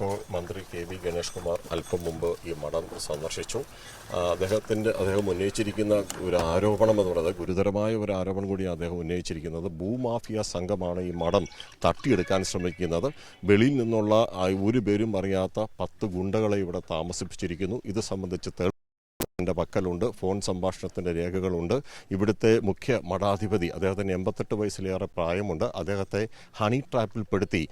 ഇപ്പോൾ മന്ത്രി K V Ganesh Kumar അല്പം മുമ്പ് ഈ മഠം സന്ദർശിച്ചു. അദ്ദേഹത്തിന്റെ അദ്ദേഹം ഉന്നയിച്ചിരിക്കുന്ന ഒരു ആരോപണം എന്ന് പറയുന്നത് ഗുരുതരമായ ഒരു ആരോപണം കൂടിയാണ് അദ്ദേഹം ഉന്നയിച്ചിരിക്കുന്നത്. ഭൂമാഫിയ സംഘമാണ് ഈ മഠം തട്ടിയെടുക്കാൻ ശ്രമിക്കുന്നത്. വെളിയിൽ നിന്നുള്ള ഒരു പേരും അറിയാത്ത പത്ത് ഗുണ്ടകളെ ഇവിടെ താമസിപ്പിച്ചിരിക്കുന്നു. ഇത് സംബന്ധിച്ച് എന്റെ പക്കലുണ്ട് ഫോൺ സംഭാഷണത്തിന്റെ രേഖകളുണ്ട്. ഇവിടുത്തെ മുഖ്യ മഠാധിപതി അദ്ദേഹത്തിന് എൺപത്തെട്ട് വയസ്സിലേറെ പ്രായമുണ്ട്. അദ്ദേഹത്തെ ഹണി ട്രാപ്പിൽ പെടുത്തി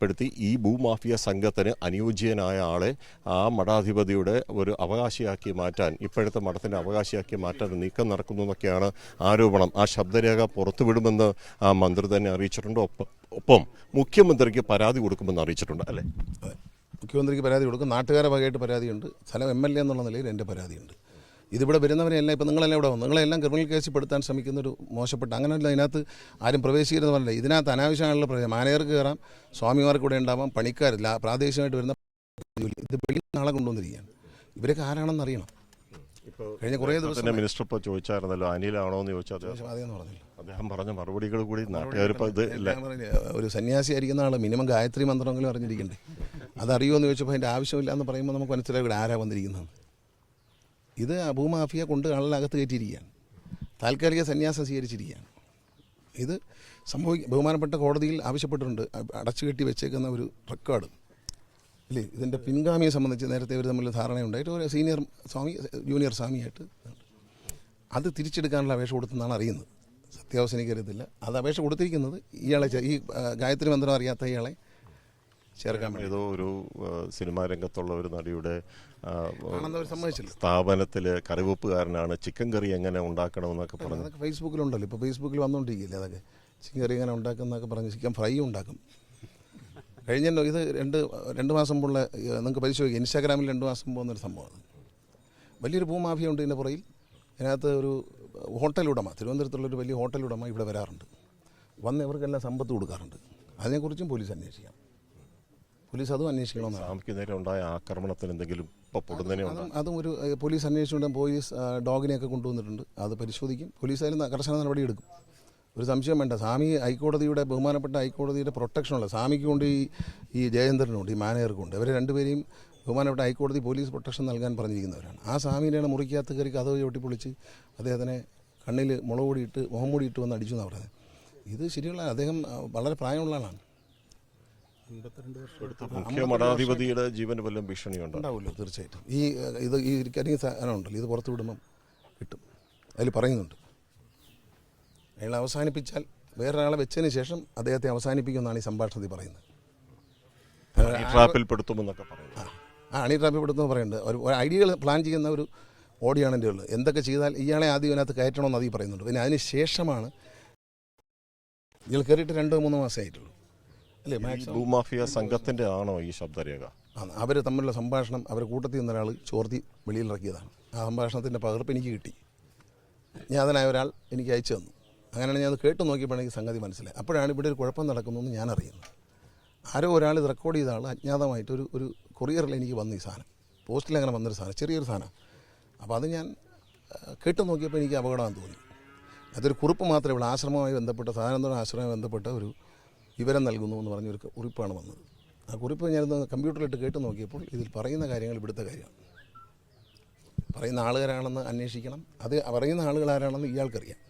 പെടുത്തി ഈ ഭൂമാഫിയ സംഘത്തിന് അനുയോജ്യനായ ആളെ ആ മഠാധിപതിയുടെ ഒരു അവകാശിയാക്കി മാറ്റാൻ ഇപ്പോഴത്തെ മഠത്തിന്റെ അവകാശിയാക്കി മാറ്റാൻ നീക്കം നടക്കുന്നു എന്നൊക്കെയാണ് ആരോപണം. ആ ശബ്ദരേഖ പുറത്തുവിടുമെന്ന് മന്ത്രി തന്നെ അറിയിച്ചിട്ടുണ്ട്. ഒപ്പം ഒപ്പം മുഖ്യമന്ത്രിക്ക് പരാതി കൊടുക്കുമെന്ന് അറിയിച്ചിട്ടുണ്ട് അല്ലേ? മുഖ്യമന്ത്രിക്ക് പരാതി കൊടുക്കും നാട്ടുകാരെ വകയായിട്ട് പരാതിയുണ്ട് സ്ഥലം എം എൽ എ എന്നുള്ള നിലയിൽ എന്റെ പരാതിയുണ്ട്. ഇതിവിടെ വരുന്നവരെല്ലാം ഇപ്പം നിങ്ങളെല്ലാം ഇവിടെ വന്നു നിങ്ങളെല്ലാം ക്രിമിനൽ കേസിൽ പെടുത്താൻ ശ്രമിക്കുന്ന ഒരു മോശപ്പെട്ട അങ്ങനെയല്ല ഇതിനകത്ത് ആരും പ്രവേശിക്കരുതെന്ന് പറഞ്ഞില്ല. ഇതിനകത്ത് അനാവശ്യമായുള്ള പ്രശ്നം മാനേജർക്ക് കയറാം സ്വാമിമാർക്ക് ഇവിടെ ഉണ്ടാവാം പണിക്കാരില്ല പ്രാദേശികമായിട്ട് വരുന്ന. ഇത് വെളിയിൽ നാളെ കൊണ്ടുവന്നിരിക്കുകയാണ്. ഇവരൊക്കെ ആരാണെന്ന് അറിയണം. ഇപ്പോൾ കഴിഞ്ഞ കുറേ ദിവസം മിനിസ്റ്റർ ഇപ്പോൾ ചോദിച്ചായിരുന്നല്ലോ അനിലാണോ എന്ന് ചോദിച്ചാൽ അദ്ദേഹം പറഞ്ഞില്ല. അദ്ദേഹം പറഞ്ഞ മറുപടികൾ കൂടി പറഞ്ഞില്ലേ, ഒരു സന്യാസി ആയിരിക്കുന്ന ആൾ മിനിമം ഗായത്രി മന്ത്രമെങ്കിലും അറിഞ്ഞിരിക്കണ്ടേ? അതറിയുമോ എന്ന് ചോദിച്ചപ്പോൾ അതിന്റെ ആവശ്യമില്ല എന്ന് പറയുമ്പോൾ നമുക്ക് മനസ്സിലായി ഇവിടെ ആരാ വന്നിരിക്കുന്നത്. ഇത് ഭൂമാഫിയ കൊണ്ട് ആളിനകത്ത് കയറ്റിയിരിക്കുകയാണ്. താൽക്കാലിക സന്യാസം സ്വീകരിച്ചിരിക്കുകയാണ്. ഇത് സംഭവിക്കും ബഹുമാനപ്പെട്ട കോടതിയിൽ ആവശ്യപ്പെട്ടിട്ടുണ്ട്. അടച്ചു കെട്ടി വെച്ചേക്കുന്ന ഒരു റെക്കോർഡ്. അല്ലേ ഇതിന്റെ പിൻഗാമിയെ സംബന്ധിച്ച് നേരത്തെ ഇവർ തമ്മിൽ ധാരണയുണ്ടായിട്ട് ഒരു സീനിയർ സ്വാമി ജൂനിയർ സ്വാമിയായിട്ട്. അത് തിരിച്ചെടുക്കാനുള്ള അപേക്ഷ കൊടുത്തെന്നാണ് അറിയുന്നത്. സത്യാവസ്ഥ എനിക്കറിയത്തില്ല. അത് അപേക്ഷ കൊടുത്തിരിക്കുന്നത് ഇയാളെ ഈ ഗായത്രി മന്ത്രം അറിയാത്ത ഇയാളെ ചേർക്കാൻ വേണ്ടി ഏതോ ഒരു സിനിമാ രംഗത്തുള്ള ഒരു നടിയുടെ സ്ഥാപനത്തിൽ കറിവെപ്പുകാരനാണ്. ചിക്കൻ കറി എങ്ങനെ ഉണ്ടാക്കണമെന്നൊക്കെ പറഞ്ഞു അതൊക്കെ ഫേസ്ബുക്കിലുണ്ടല്ലോ ഇപ്പോൾ ഫേസ്ബുക്കിൽ വന്നുകൊണ്ടിരിക്കില്ലേ അതൊക്കെ? ചിക്കൻ കറി എങ്ങനെ ഉണ്ടാക്കുന്നൊക്കെ പറഞ്ഞ് ചിക്കൻ ഫ്രൈ ഉണ്ടാക്കും. കഴിഞ്ഞ ഇത് രണ്ട് രണ്ട് മാസം മുമ്പുള്ള നിങ്ങൾക്ക് പരിശോധിക്കാം. ഇൻസ്റ്റാഗ്രാമിൽ രണ്ട് മാസം പോകുന്നൊരു സംഭവമാണ് വലിയൊരു ഭൂമാഫിയ ഉണ്ട് ഇതിന്റെ പുറയിൽ. അതിനകത്ത് ഒരു ഹോട്ടൽ ഉടമ തിരുവനന്തപുരത്തുള്ള ഒരു വലിയ ഹോട്ടൽ ഉടമ ഇവിടെ വരാറുണ്ട്. വന്ന് ഇവർക്കെല്ലാം സമ്പത്ത് കൊടുക്കാറുണ്ട്. അതിനെക്കുറിച്ചും പോലീസ് അന്വേഷിക്കാം. പോലീസ് അതും അന്വേഷിക്കണമെന്നാണ്. സ്വാമിക്ക് നേരെ ഉണ്ടായ ആക്രമണത്തിന് എന്തെങ്കിലും ഉണ്ട്? അതും അതും ഒരു ഏഹ്, പോലീസ് അന്വേഷിച്ചുകൊണ്ട് പോലീസ് ആ, ഡോഗിനെയൊക്കെ കൊണ്ടുവന്നിട്ടുണ്ട്. അത് പരിശോധിക്കും. പോലീസ് അതിന് കർശന നടപടി എടുക്കും. ഒരു സംശയം വേണ്ട. സ്വാമി ഹൈക്കോടതിയുടെ ബഹുമാനപ്പെട്ട ഹൈക്കോടതിയുടെ പ്രൊട്ടക്ഷനുള്ള സ്വാമിക്ക് കൊണ്ട് ഈ ഈ ജയചന്ദ്രനുണ്ട് ഈ മാനേജർക്കുണ്ട് ഇവരെ രണ്ടുപേരെയും ബഹുമാനപ്പെട്ട ഹൈക്കോടതി പോലീസ് പ്രൊട്ടക്ഷൻ നൽകാൻ പറഞ്ഞിരിക്കുന്നവരാണ്. ആ സ്വാമിനെയാണ് മുറിക്കകത്ത് കയറി കഥ ചവിട്ടിപ്പൊളിച്ച് അദ്ദേഹത്തിനെ കണ്ണിൽ മുളക് പൊടി മുഖം പൊടി വന്ന് അടിച്ചു എന്നാണ് പറയുന്നത്. ഇത് ശരിയുള്ള അദ്ദേഹം ആ, വളരെ പ്രായമുള്ള ആളാണ്. മുഖ്യ മഠാധിപതിയുടെ ജീവന് വല്ലതും ഉണ്ടാവുമല്ലോ തീർച്ചയായിട്ടും. ഈ ഇത് ഈ കരിയ സാധനം ഉണ്ടല്ലോ ഇത് പുറത്തു വിടുമ്പം കിട്ടും. അതിൽ പറയുന്നുണ്ട്. അയാൾ അവസാനിപ്പിച്ചാൽ വേറൊരാളെ വെച്ചതിന് ശേഷം അദ്ദേഹത്തെ അവസാനിപ്പിക്കുമെന്നാണ് ഈ സംഭാഷണത്തിൽ പറയുന്നത്. ട്രാപ്പിൽ പെടുത്തുമെന്നൊക്കെ പറയുന്നു ആ അണി ട്രാപ്പിൽ പെടുത്തുന്ന പറയുന്നുണ്ട്. ഒരു ഐഡിയകൾ പ്ലാൻ ചെയ്യുന്ന ഒരു ഓഡിയാണ് എന്റെ ഉള്ളത്. എന്തൊക്കെ ചെയ്താൽ ഇയാളെ ആദ്യം ഇതിനകത്ത് കയറ്റണമെന്ന് അതീ പറയുന്നുണ്ട്. പിന്നെ അതിന് ശേഷമാണ് ഇയാൾ കയറിയിട്ട് രണ്ടോ മൂന്നോ മാസമേ ആയിട്ടുള്ളൂ. അല്ലേ ഭൂമാഫിയ സംഘത്തിന്റെ ആണോ ഈ ശബ്ദരേഖ? അവർ തമ്മിലുള്ള സംഭാഷണം അവർ കൂട്ടത്തിൽ നിന്നൊരാൾ ചോർത്തി വെളിയിൽ ഇറക്കിയതാണ്. ആ സംഭാഷണത്തിന്റെ പകർപ്പ് എനിക്ക് കിട്ടി. ഞാൻ അതിനായ ഒരാൾ എനിക്ക് അയച്ചു തന്നു. അങ്ങനെയാണ് ഞാൻ അത് കേട്ട് നോക്കിയപ്പോൾ എനിക്ക് സംഗതി മനസ്സിലായി അപ്പോഴാണ് ഇവിടെ ഒരു കുഴപ്പം നടക്കുന്നതെന്ന് ഞാൻ അറിയുന്നത്. ആരോ ഒരാൾ ഇത് റെക്കോർഡ് ചെയ്ത ആൾ അജ്ഞാതമായിട്ട് ഒരു ഒരു കൊറിയറിൽ എനിക്ക് വന്നു ഈ സാധനം. പോസ്റ്റിൽ അങ്ങനെ വന്നൊരു സാധനം ചെറിയൊരു സാധനം. അപ്പോൾ അത് ഞാൻ കേട്ടു കേട്ട് നോക്കിയപ്പോൾ എനിക്ക് അപകടമാണെന്ന് തോന്നി. അതൊരു കുറിപ്പ് മാത്രമേ ഉള്ളൂ. ആശ്രമവുമായി ബന്ധപ്പെട്ട സാധനത്തോടെ ആശ്രമവുമായി ബന്ധപ്പെട്ട ഒരു വിവരം നൽകുന്നു എന്ന് പറഞ്ഞൊരു കുറിപ്പാണ് വന്നത്. ആ കുറിപ്പ് ഞാനിന്ന് കമ്പ്യൂട്ടറിലിട്ട് കേട്ട് നോക്കിയപ്പോൾ ഇതിൽ പറയുന്ന കാര്യങ്ങൾ ഇവിടുത്തെ കാര്യമാണ്. പറയുന്ന ആളുകാരാണെന്ന് അന്വേഷിക്കണം. അത് പറയുന്ന ആളുകൾ ആരാണെന്ന് ഇയാൾക്കറിയാം.